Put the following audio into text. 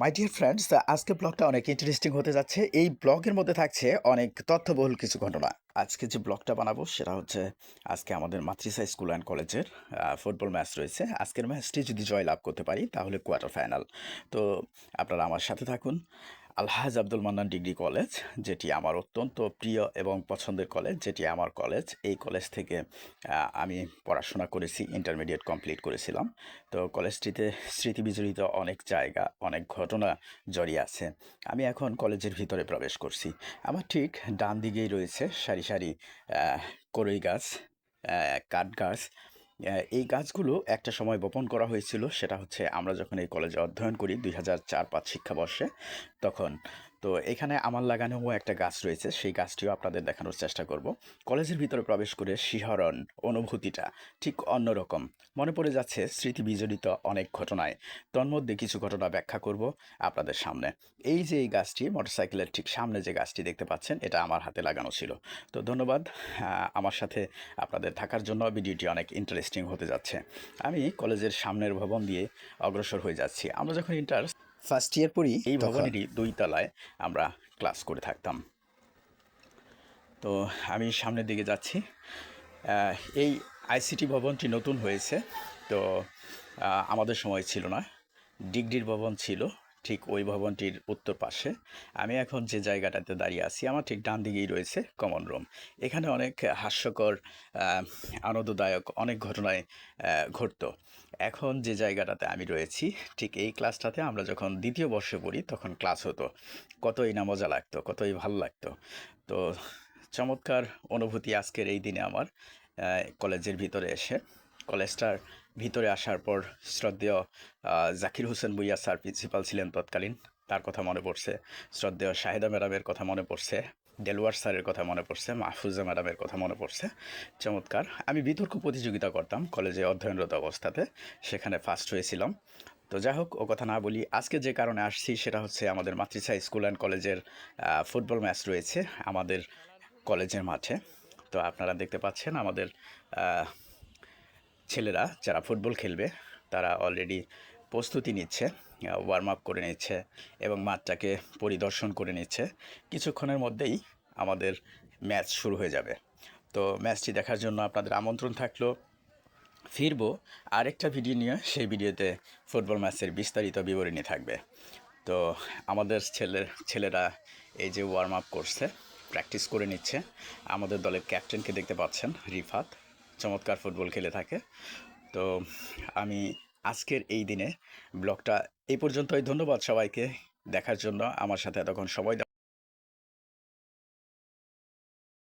My dear friends আজকে ব্লগটা অনেক ইন্টারেস্টিং হতে যাচ্ছে। এই ব্লগের মধ্যে থাকছে অনেক তথ্যবহুল কিছু ঘটনা। আজকে যে ব্লগটা বানাবো, সেটা হচ্ছে আজকে আমাদের মাতৃসা স্কুল অ্যান্ড কলেজের ফুটবল ম্যাচ রয়েছে। আজকের ম্যাচটি যদি জয় লাভ করতে পারি, তাহলে কোয়ার্টার ফাইনাল তো আপনারা আমার সাথে থাকুন। আলহাজ আব্দুল মান্নান ডিগ্রি কলেজ, যেটি আমার অত্যন্ত প্রিয় এবং পছন্দের কলেজ, যেটি আমার কলেজ। এই কলেজ থেকে আমি পড়াশোনা করেছি ইন্টারমিডিয়েট কমপ্লিট করেছিলাম। তো কলেজটিতে স্মৃতি বিজড়িত অনেক জায়গা, অনেক ঘটনা জড়িয়ে আছে। আমি এখন কলেজের ভিতরে প্রবেশ করছি। আমার ঠিক ডান দিকেই রয়েছে সারি সারি কড়ই গাছ কাঠ গাছ। এই গাছগুলো একটা সময় বপন করা হয়েছিল, সেটা হচ্ছে আমরা যখন এই কলেজে অধ্যয়ন করি দুই হাজার চার পাঁচ শিক্ষাবর্ষে, তখন তো এখানে আমার লাগানোও একটা গাছ রয়েছে, সেই গাছটিও আপনাদের দেখানোর চেষ্টা করব। কলেজের ভিতরে প্রবেশ করে শিহরণ অনুভূতিটা ঠিক অন্যরকম। মনে পড়ে যাচ্ছে স্মৃতি বিজড়িত অনেক ঘটনায়। তন্মধ্যে কিছু ঘটনা ব্যাখ্যা করব আপনাদের সামনে। এই যে এই গাছটি, মোটরসাইকেলের ঠিক সামনে যে গাছটি দেখতে পাচ্ছেন, এটা আমার হাতে লাগানো ছিল। তো ধন্যবাদ আমার সাথে আপনাদের থাকার জন্য ভিডিওটি অনেক ইন্টারেস্টিং হতে যাচ্ছে। আমি কলেজের সামনের ভবন দিয়ে অগ্রসর হয়ে যাচ্ছি। আমরা যখন ইন্টার ফার্স্ট ইয়ার পড়ি এই ভবনেরই দুই তলায় আমরা ক্লাস করে থাকতাম। তো আমি সামনের দিকে যাচ্ছি। এই আইসিটি ভবনটি নতুন হয়েছে। তো আমাদের সময় ছিল না। ডিগ্রির ভবন ছিল। ঠিক ওই ভবনটির উত্তর পাশে। আমি এখন যে জায়গাটাতে দাঁড়িয়ে আছি, আমার ঠিক ডান দিকেই রয়েছে কমন রুম এখানে অনেক হাস্যকর আনন্দদায়ক অনেক ঘটনায় ঘটতো। এখন যে জায়গাটাতে আমি রয়েছি, ঠিক এই ক্লাসটাতে আমরা যখন দ্বিতীয় বর্ষে পড়ি, তখন ক্লাস হতো। কতই না মজা লাগতো, কতই ভালো লাগতো। তো চমৎকার অনুভূতি আজকের এই দিনে আমার কলেজের ভিতরে এসে। কলেজটার ভিতরে আসার পর শ্রদ্ধেয় জাকির হোসেন বুইয়া স্যার প্রিন্সিপাল ছিলেন তৎকালীন। তার কথা মনে পড়ছে। শ্রদ্ধেয় শাহেদা ম্যাডামের কথা মনে পড়ছে। দেলওয়ার স্যারের কথা মনে পড়ছে। মাহফুজা ম্যাডামের কথা মনে পড়ছে। চমৎকার। আমি বিতর্ক প্রতিযোগিতা করতাম কলেজে অধ্যয়নরত অবস্থাতে। সেখানে ফার্স্ট হয়েছিলাম। তো যাই হোক, ও কথা না বলি, আজকে যে কারণে আসছি সেটা হচ্ছে আমাদের মাতৃসা স্কুল অ্যান্ড কলেজের ফুটবল ম্যাচ রয়েছে আমাদের কলেজের মাঠে। তো আপনারা দেখতে পাচ্ছেন আমাদের ছেলেরা যারা ফুটবল খেলবে, তারা অলরেডি প্রস্তুতি নিচ্ছে ওয়ার্ম আপ করে নিচ্ছে এবং মাঠটাকে পরিদর্শন করে নিচ্ছে। কিছুক্ষণের মধ্যেই আমাদের ম্যাচ শুরু হয়ে যাবে। তো ম্যাচটি দেখার জন্য আপনাদের আমন্ত্রণ থাকল। ফিরবো আরেকটা ভিডিও নিয়ে, সেই ভিডিওতে ফুটবল ম্যাচের বিস্তারিত বিবরণী থাকবে। তো আমাদের ছেলের, ছেলেরা এই যে ওয়ার্ম আপ করছে প্র্যাকটিস করে নিচ্ছে। আমাদের দলের ক্যাপ্টেনকে দেখতে পাচ্ছেন, রিফাত। চমৎকার ফুটবল খেলে থাকে। তো আমি আজকের এই দিনে ব্লগটা এই পর্যন্তই। ধন্যবাদ সবাইকে দেখার জন্য। আমার সাথে এতক্ষণ সময়